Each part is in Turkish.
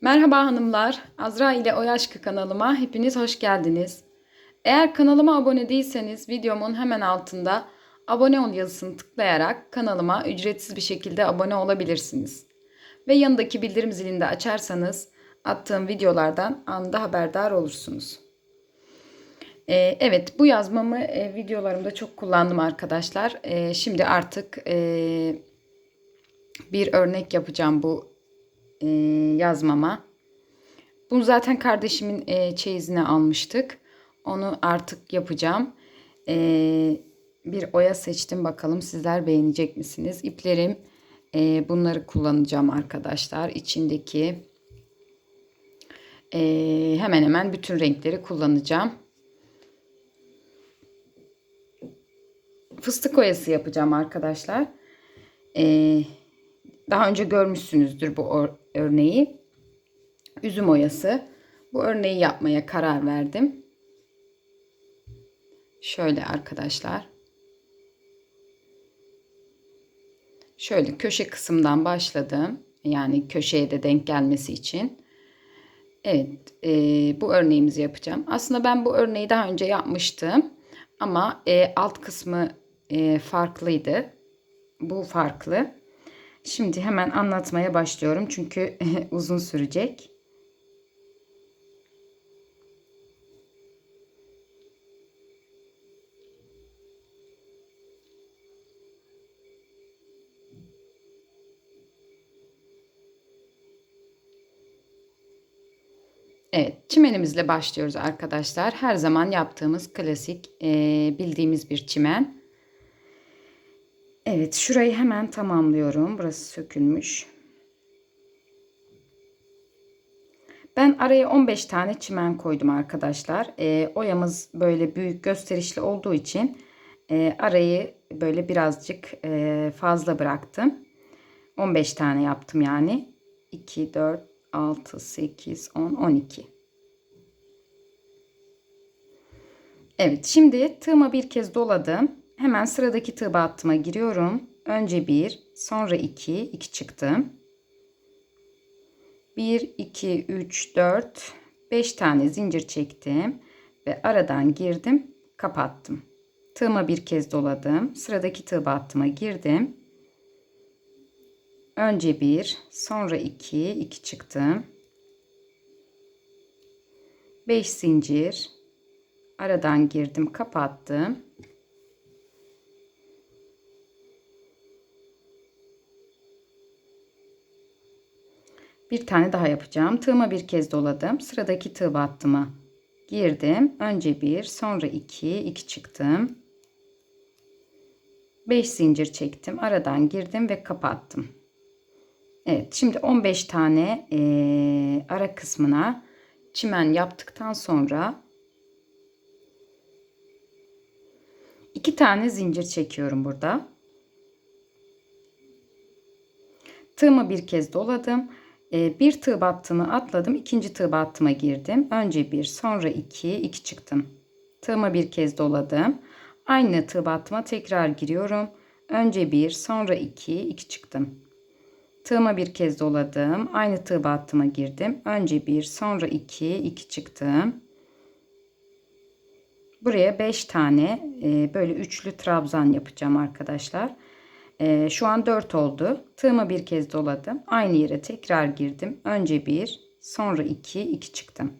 Merhaba hanımlar, Azra ile O Aşkı kanalıma hepiniz hoş geldiniz. Eğer kanalıma abone değilseniz videomun hemen altında abone ol yazısını tıklayarak kanalıma ücretsiz bir şekilde abone olabilirsiniz. Ve yanındaki bildirim zilini de açarsanız attığım videolardan anında haberdar olursunuz. Ee, evet bu yazmamı e, videolarımda çok kullandım arkadaşlar. Ee, şimdi artık e, bir örnek yapacağım bu e, yazmama. Bunu zaten kardeşimin e, çeyizine almıştık. Onu artık yapacağım. E, bir oya seçtim bakalım sizler beğenecek misiniz? İplerim e, bunları kullanacağım arkadaşlar. İçindeki e, hemen hemen bütün renkleri kullanacağım. Fıstık oyası yapacağım arkadaşlar. Eee daha önce görmüşsünüzdür bu örneği. Üzüm oyası. Bu örneği yapmaya karar verdim. Şöyle arkadaşlar. Şöyle köşe kısımdan başladım. Yani köşeye de denk gelmesi için. Evet e, bu örneğimizi yapacağım. Aslında ben bu örneği daha önce yapmıştım. Ama e, alt kısmı e, farklıydı. Bu farklı. Şimdi hemen anlatmaya başlıyorum çünkü uzun sürecek. Evet, çimenimizle başlıyoruz arkadaşlar. Her zaman yaptığımız klasik, e, bildiğimiz bir çimen. Evet şurayı hemen tamamlıyorum. Burası sökülmüş. Ben araya 15 tane çimen koydum arkadaşlar. E, oyamız böyle büyük gösterişli olduğu için e, arayı böyle birazcık e, fazla bıraktım. 15 tane yaptım yani. 2, 4, 6, 8, 10, 12. Evet şimdi tığıma bir kez doladım. Hemen sıradaki tığ battıma giriyorum. Önce 1, sonra 2, 2 çıktım. 1, 2, 3, 4, 5 tane zincir çektim ve aradan girdim, kapattım. Tığıma bir kez doladım. Sıradaki tığ battıma girdim. Önce 1, sonra 2, 2 çıktım. 5 zincir. Aradan girdim, kapattım. Bir tane daha yapacağım. Tığıma bir kez doladım. Sıradaki tığ battıma girdim. Önce bir, sonra iki, iki çıktım. Beş zincir çektim. Aradan girdim ve kapattım. Evet, şimdi 15 tane e, ara kısmına çimen yaptıktan sonra iki tane zincir çekiyorum burada. Tığımı bir kez doladım. Ee, bir tığ battımı atladım. ikinci tığ battıma girdim. Önce bir sonra iki, iki çıktım. Tığımı bir kez doladım. Aynı tığ battıma tekrar giriyorum. Önce bir sonra iki, iki çıktım. Tığıma bir kez doladım. Aynı tığ battıma girdim. Önce bir sonra iki, iki çıktım. Buraya 5 tane e, böyle üçlü trabzan yapacağım arkadaşlar. Ee, şu an 4 oldu. Tığımı bir kez doladım. Aynı yere tekrar girdim. Önce 1, sonra 2, 2 çıktım.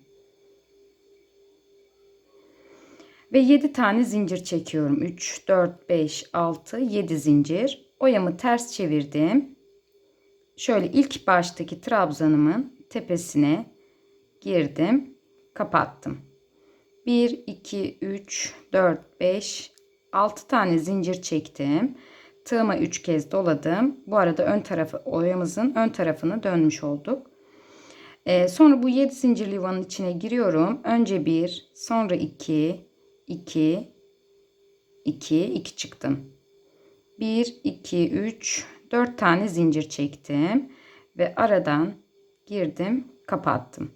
Ve 7 tane zincir çekiyorum. 3, 4, 5, 6, 7 zincir. Oyamı ters çevirdim. Şöyle ilk baştaki trabzanımın tepesine girdim. Kapattım. 1, 2, 3, 4, 5, 6 tane zincir çektim. Tığıma 3 kez doladım. Bu arada ön tarafı oyamızın ön tarafını dönmüş olduk. Ee, sonra bu 7 zincirli yuvanın içine giriyorum. Önce 1, sonra 2, 2, 2, 2 çıktım. 1, 2, 3, 4 tane zincir çektim. Ve aradan girdim, kapattım.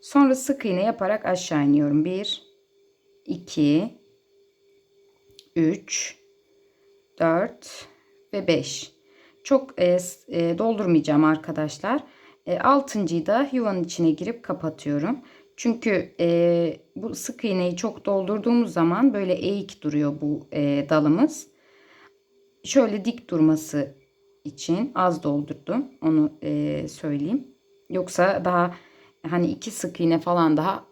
Sonra sık iğne yaparak aşağı iniyorum. 1, 2, 3, 4, ve 5. Çok e, e, doldurmayacağım arkadaşlar. E, altıncıyı da yuvanın içine girip kapatıyorum. Çünkü e, bu sık iğneyi çok doldurduğumuz zaman böyle eğik duruyor bu e, dalımız. Şöyle dik durması için az doldurdum. Onu e, söyleyeyim. Yoksa daha hani iki sık iğne falan daha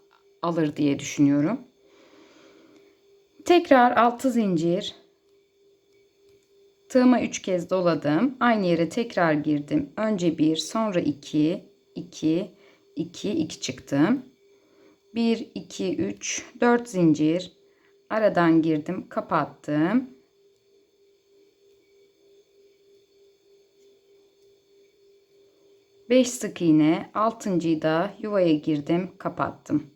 alır diye düşünüyorum. Tekrar 6 zincir. Tığıma 3 kez doladım. Aynı yere tekrar girdim. Önce 1, sonra 2, 2, 2, 2 çıktım. 1, 2, 3, 4 zincir. Aradan girdim, kapattım. Beş sık iğne, altıncıyı da yuvaya girdim, kapattım.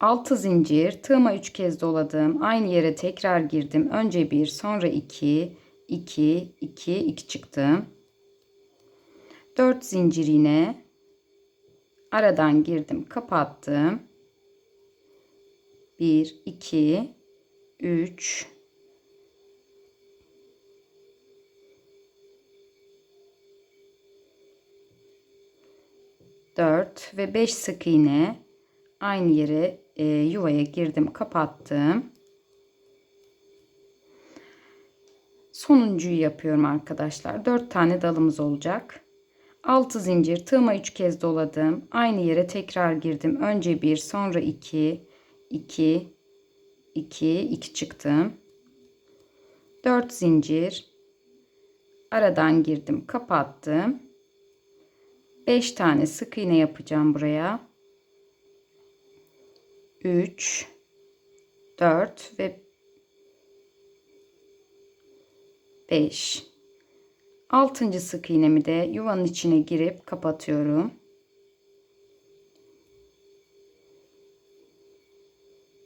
6 zincir tığıma 3 kez doladım. Aynı yere tekrar girdim. Önce 1 sonra 2 2 2 2 çıktım. 4 zincir yine aradan girdim kapattım. 1 2 3 4 ve 5 sık iğne aynı yere e, yuvaya girdim kapattım. Sonuncuyu yapıyorum arkadaşlar. 4 tane dalımız olacak. 6 zincir tığıma 3 kez doladım. Aynı yere tekrar girdim. Önce 1 sonra 2 2 2 2 çıktım. 4 zincir aradan girdim kapattım. 5 tane sık iğne yapacağım buraya. 3 4 ve 5 altıncı sık iğnemi de yuvanın içine girip kapatıyorum.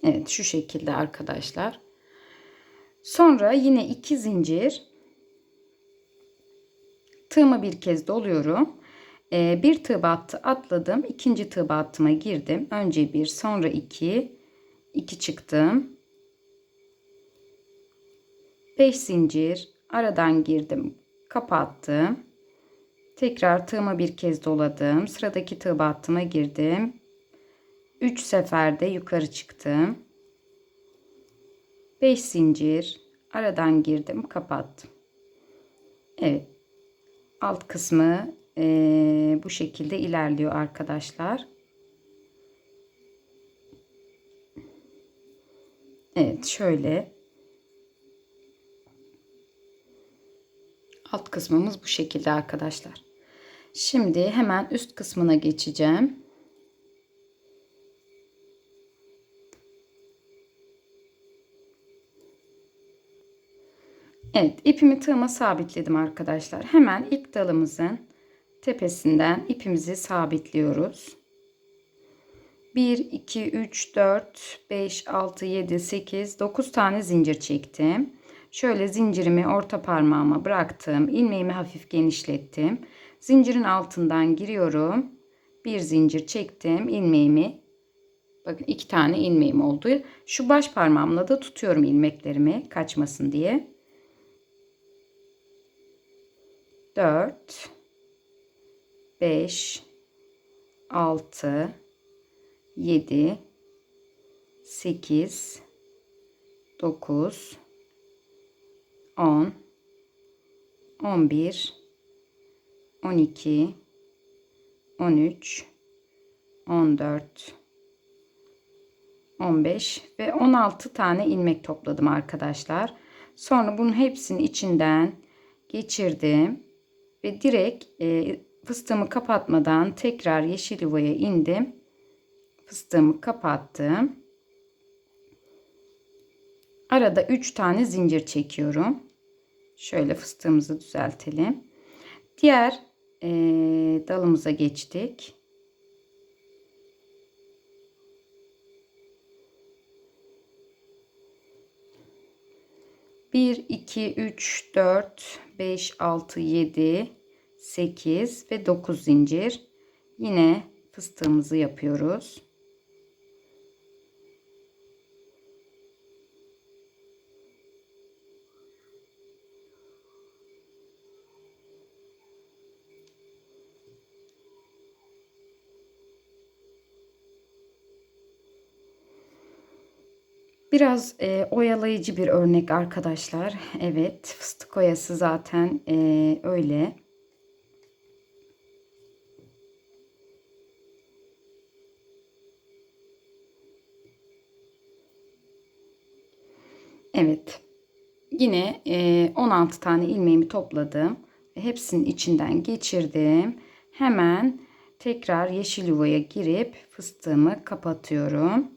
Evet şu şekilde arkadaşlar. Sonra yine iki zincir tığımı bir kez doluyorum. Ee, bir tığ battı atladım. ikinci tığ battıma girdim. Önce bir sonra iki. iki çıktım. Beş zincir aradan girdim. Kapattım. Tekrar tığıma bir kez doladım. Sıradaki tığ battıma girdim. Üç seferde yukarı çıktım. Beş zincir aradan girdim kapattım. Evet alt kısmı e, bu şekilde ilerliyor arkadaşlar. Evet şöyle. Alt kısmımız bu şekilde arkadaşlar. Şimdi hemen üst kısmına geçeceğim. Evet ipimi tığıma sabitledim arkadaşlar. Hemen ilk dalımızın tepesinden ipimizi sabitliyoruz. 1, 2, 3, 4, 5, 6, 7, 8, 9 tane zincir çektim. Şöyle zincirimi orta parmağıma bıraktım. ilmeğimi hafif genişlettim. Zincirin altından giriyorum. Bir zincir çektim. ilmeğimi bakın iki tane ilmeğim oldu. Şu baş parmağımla da tutuyorum ilmeklerimi kaçmasın diye. 4 5 6 7 8 9 10 11 12 13 14 15 ve 16 tane ilmek topladım arkadaşlar. Sonra bunun hepsini içinden geçirdim ve direkt e, fıstığımı kapatmadan tekrar yeşil yuvaya indim. Fıstığımı kapattım. Arada 3 tane zincir çekiyorum. Şöyle fıstığımızı düzeltelim. Diğer e, dalımıza geçtik. Bir, iki, üç, dört, beş, altı, yedi, 8 ve 9 zincir. Yine fıstığımızı yapıyoruz. Biraz e, oyalayıcı bir örnek arkadaşlar. Evet fıstık oyası zaten e, öyle. Evet. Yine e, 16 tane ilmeğimi topladım. Hepsinin içinden geçirdim. Hemen tekrar yeşil yuvaya girip fıstığımı kapatıyorum.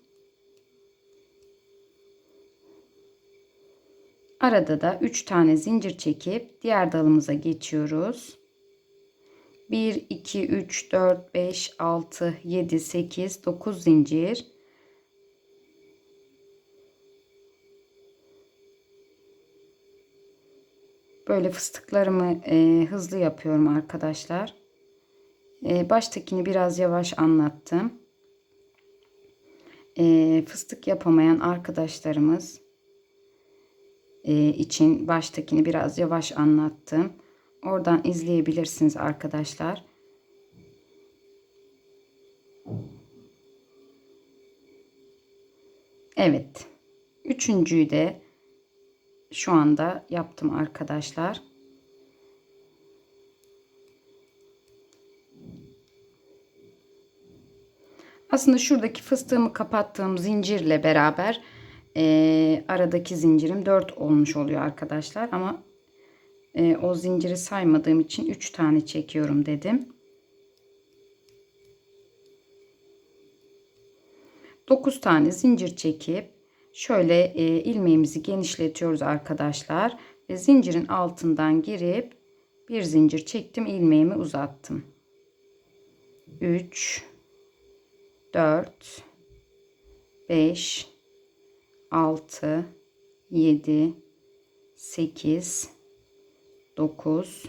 Arada da 3 tane zincir çekip diğer dalımıza geçiyoruz. 1, 2, 3, 4, 5, 6, 7, 8, 9 zincir. Böyle fıstıklarımı e, hızlı yapıyorum arkadaşlar. E, baştakini biraz yavaş anlattım. E, fıstık yapamayan arkadaşlarımız e, için baştakini biraz yavaş anlattım. Oradan izleyebilirsiniz arkadaşlar. Evet. Üçüncüyü de şu anda yaptım arkadaşlar. Aslında şuradaki fıstığımı kapattığım zincirle beraber e, aradaki zincirim 4 olmuş oluyor arkadaşlar. Ama e, o zinciri saymadığım için 3 tane çekiyorum dedim. 9 tane zincir çekip şöyle e, ilmeğimizi genişletiyoruz arkadaşlar. Ve zincirin altından girip bir zincir çektim ilmeğimi uzattım. 3 4 5 6 7 8 9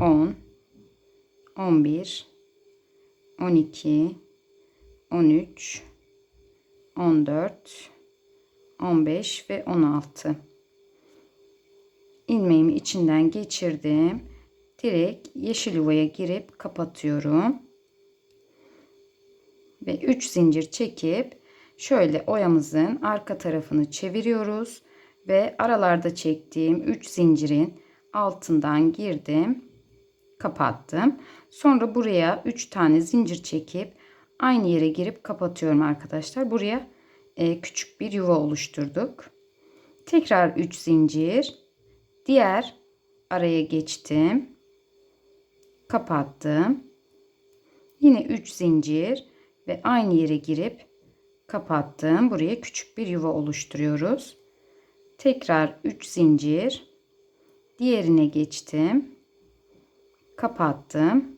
10 11 12 13 14 15 ve 16 ilmeğimi içinden geçirdim. Direkt yeşil yuvaya girip kapatıyorum. Ve 3 zincir çekip şöyle oyamızın arka tarafını çeviriyoruz. Ve aralarda çektiğim 3 zincirin altından girdim kapattım. Sonra buraya 3 tane zincir çekip aynı yere girip kapatıyorum arkadaşlar buraya e, küçük bir yuva oluşturduk tekrar 3 zincir diğer araya geçtim kapattım yine 3 zincir ve aynı yere girip kapattım. Buraya küçük bir yuva oluşturuyoruz. Tekrar 3 zincir. Diğerine geçtim. Kapattım.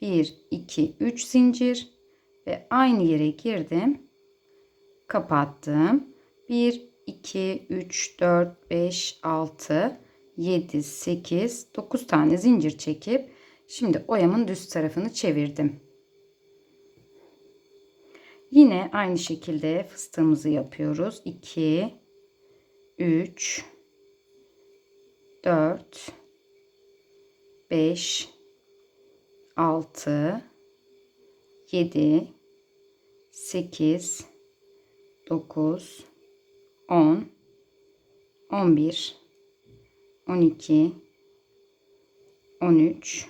1 2 3 zincir ve aynı yere girdim. Kapattım. 1 2 3 4 5 6 7 8 9 tane zincir çekip şimdi oyamın düz tarafını çevirdim. Yine aynı şekilde fıstığımızı yapıyoruz. 2 3 4 5 6 7 8 9 10 11 12 13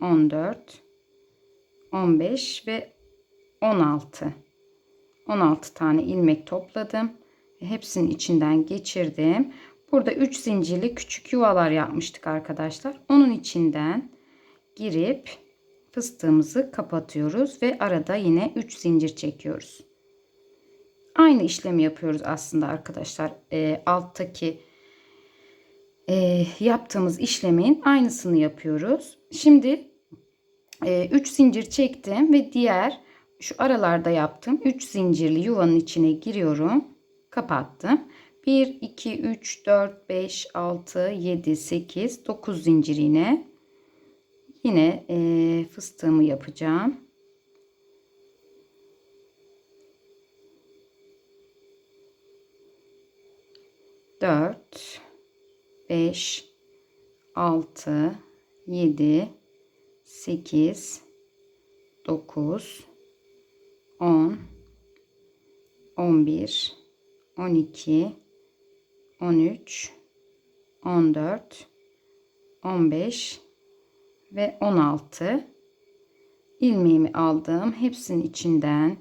14 15 ve 16 16 tane ilmek topladım hepsinin içinden geçirdim. Burada 3 zincirli küçük yuvalar yapmıştık arkadaşlar. Onun içinden girip fıstığımızı kapatıyoruz ve arada yine 3 zincir çekiyoruz aynı işlemi yapıyoruz aslında arkadaşlar e, alttaki e, yaptığımız işlemin aynısını yapıyoruz şimdi e, 3 zincir çektim ve diğer şu aralarda yaptım. 3 zincirli yuvanın içine giriyorum. Kapattım. 1, 2, 3, 4, 5, 6, 7, 8, 9 zincir yine. Yine e, fıstığımı yapacağım. Dört, beş, altı, yedi, sekiz, dokuz, 10 11 12, 13, 14, 15 ve 16 ilmeğimi aldım. Hepsinin içinden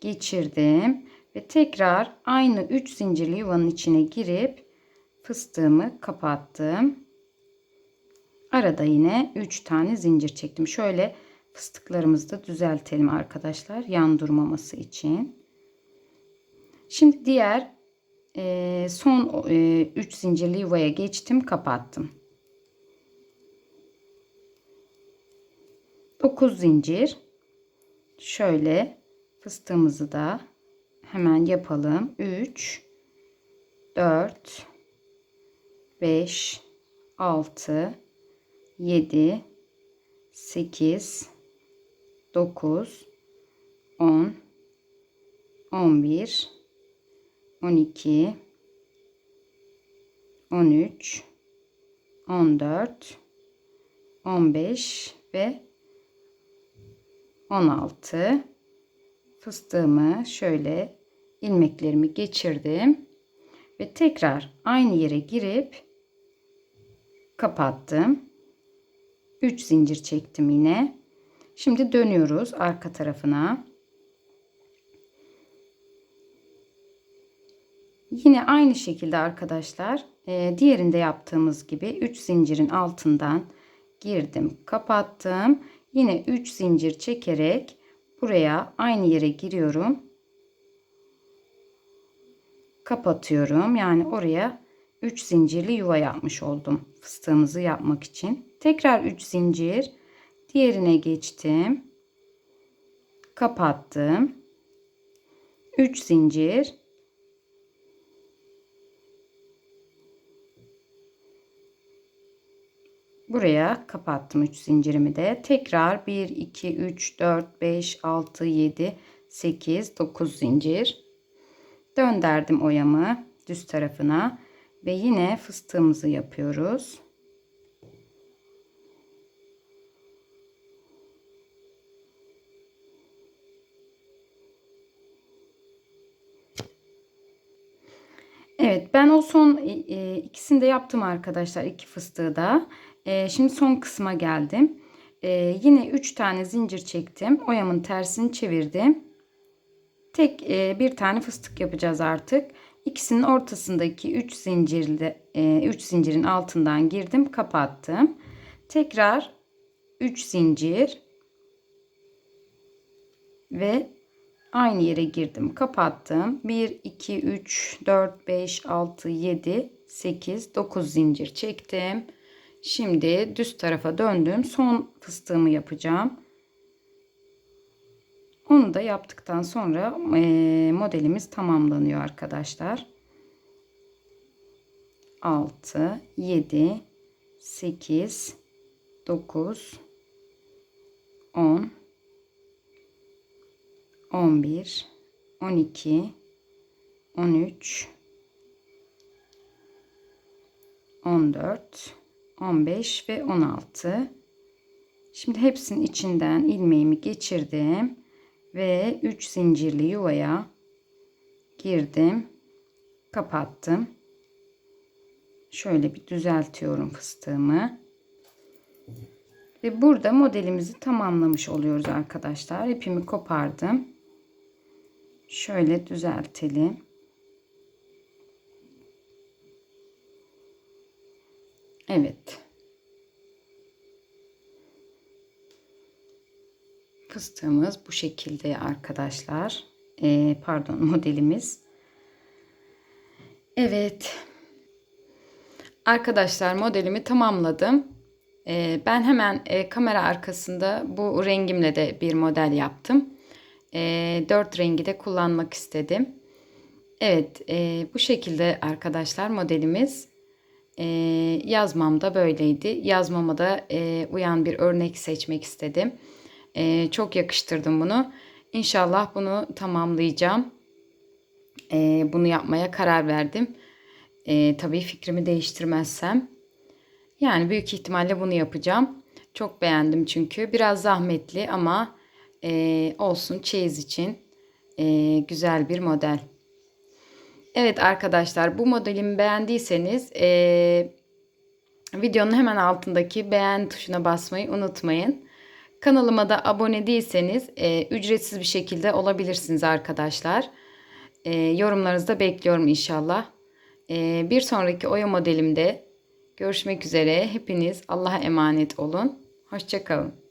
geçirdim ve tekrar aynı 3 zincirli yuvanın içine girip fıstığımı kapattım. Arada yine 3 tane zincir çektim. Şöyle fıstıklarımızı da düzeltelim arkadaşlar yan durmaması için. Şimdi diğer son 3 e, zincirli yuvaya geçtim kapattım. 9 zincir. Şöyle fıstığımızı da hemen yapalım. 3 4 5 6 7 8 9 10 11 12 13 14 15 ve 16 fıstığımı şöyle ilmeklerimi geçirdim ve tekrar aynı yere girip kapattım. 3 zincir çektim yine. Şimdi dönüyoruz arka tarafına. Yine aynı şekilde arkadaşlar e, diğerinde yaptığımız gibi 3 zincirin altından girdim kapattım. Yine 3 zincir çekerek buraya aynı yere giriyorum. Kapatıyorum. Yani oraya 3 zincirli yuva yapmış oldum. Fıstığımızı yapmak için. Tekrar 3 zincir. Diğerine geçtim. Kapattım. 3 zincir Buraya kapattım 3 zincirimi de. Tekrar 1, 2, 3, 4, 5, 6, 7, 8, 9 zincir. Dönderdim oyamı düz tarafına. Ve yine fıstığımızı yapıyoruz. Evet ben o son e, ikisini de yaptım arkadaşlar. iki fıstığı da. E, şimdi son kısma geldim. E, yine 3 tane zincir çektim. Oyamın tersini çevirdim. Tek e, bir tane fıstık yapacağız artık. İkisinin ortasındaki 3 zincirde 3 zincirin altından girdim, kapattım. Tekrar 3 zincir ve aynı yere girdim, kapattım. 1 2 3 4 5 6 7 8 9 zincir çektim. Şimdi düz tarafa döndüm. Son fıstığımı yapacağım. Onu da yaptıktan sonra e, modelimiz tamamlanıyor arkadaşlar. 6, 7, 8, 9, 10, 11, 12, 13, 14, 15 ve 16. Şimdi hepsinin içinden ilmeğimi geçirdim ve 3 zincirli yuvaya girdim. Kapattım. Şöyle bir düzeltiyorum fıstığımı. Ve burada modelimizi tamamlamış oluyoruz arkadaşlar. İpimi kopardım. Şöyle düzeltelim. Evet. Fıstığımız bu şekilde arkadaşlar. Ee, pardon modelimiz. Evet. Arkadaşlar modelimi tamamladım. Ee, ben hemen e, kamera arkasında bu rengimle de bir model yaptım. E, dört rengi de kullanmak istedim. Evet e, bu şekilde arkadaşlar modelimiz e, yazmam da böyleydi. Yazmama da e, uyan bir örnek seçmek istedim. E, çok yakıştırdım bunu. İnşallah bunu tamamlayacağım. E, bunu yapmaya karar verdim. E, tabii fikrimi değiştirmezsem. Yani büyük ihtimalle bunu yapacağım. Çok beğendim çünkü. Biraz zahmetli ama e, olsun çeyiz için e, güzel bir model. Evet arkadaşlar bu modelimi beğendiyseniz eee, videonun hemen altındaki beğen tuşuna basmayı unutmayın. Kanalıma da abone değilseniz eee, ücretsiz bir şekilde olabilirsiniz arkadaşlar. Eee, yorumlarınızı da bekliyorum inşallah. Eee, bir sonraki oya modelimde görüşmek üzere. Hepiniz Allah'a emanet olun. Hoşçakalın.